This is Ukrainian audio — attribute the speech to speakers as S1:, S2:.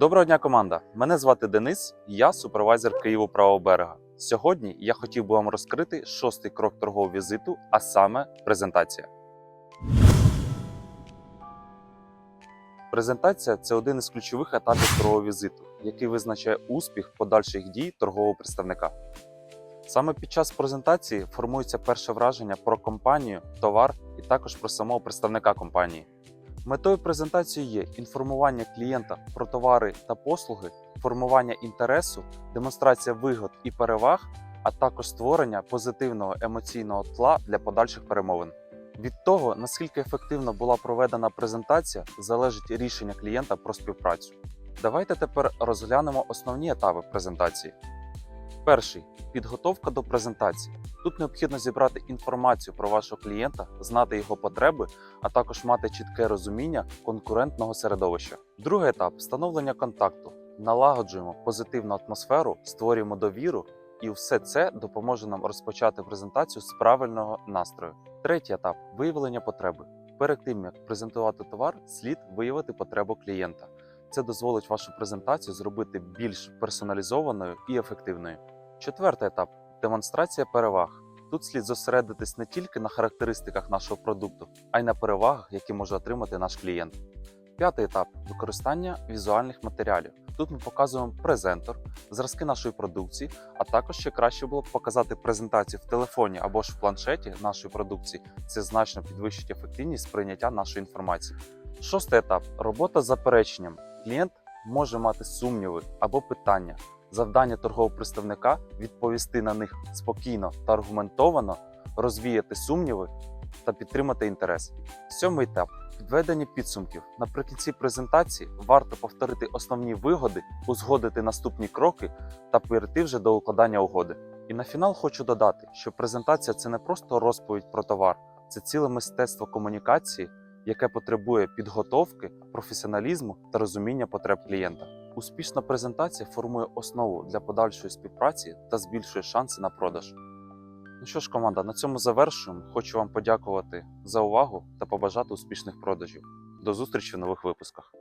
S1: Доброго дня, команда! Мене звати Денис, я супервайзер Києву правого берега. Сьогодні я хотів би вам розкрити шостий крок торгового візиту, а саме презентація. Презентація це один із ключових етапів торгового візиту, який визначає успіх подальших дій торгового представника. Саме під час презентації формується перше враження про компанію, товар і також про самого представника компанії. Метою презентації є інформування клієнта про товари та послуги, формування інтересу, демонстрація вигод і переваг, а також створення позитивного емоційного тла для подальших перемовин. Від того, наскільки ефективно була проведена презентація, залежить рішення клієнта про співпрацю. Давайте тепер розглянемо основні етапи презентації. Перший підготовка до презентації. Тут необхідно зібрати інформацію про вашого клієнта, знати його потреби, а також мати чітке розуміння конкурентного середовища. Другий етап встановлення контакту. Налагоджуємо позитивну атмосферу, створюємо довіру, і все це допоможе нам розпочати презентацію з правильного настрою. Третій етап виявлення потреби. Перед тим як презентувати товар, слід виявити потребу клієнта. Це дозволить вашу презентацію зробити більш персоналізованою і ефективною. Четвертий етап демонстрація переваг. Тут слід зосередитись не тільки на характеристиках нашого продукту, а й на перевагах, які може отримати наш клієнт. П'ятий етап використання візуальних матеріалів. Тут ми показуємо презентор, зразки нашої продукції, а також ще краще було б показати презентацію в телефоні або ж в планшеті нашої продукції. Це значно підвищить ефективність сприйняття нашої інформації. Шостий етап робота з запереченням. Клієнт може мати сумніви або питання. Завдання торгового представника відповісти на них спокійно та аргументовано, розвіяти сумніви та підтримати інтерес. Сьомий етап підведення підсумків. Наприкінці презентації варто повторити основні вигоди, узгодити наступні кроки та перейти вже до укладання угоди. І на фінал хочу додати, що презентація це не просто розповідь про товар, це ціле мистецтво комунікації, яке потребує підготовки, професіоналізму та розуміння потреб клієнта. Успішна презентація формує основу для подальшої співпраці та збільшує шанси на продаж. Ну що ж, команда, на цьому завершуємо. Хочу вам подякувати за увагу та побажати успішних продажів. До зустрічі в нових випусках.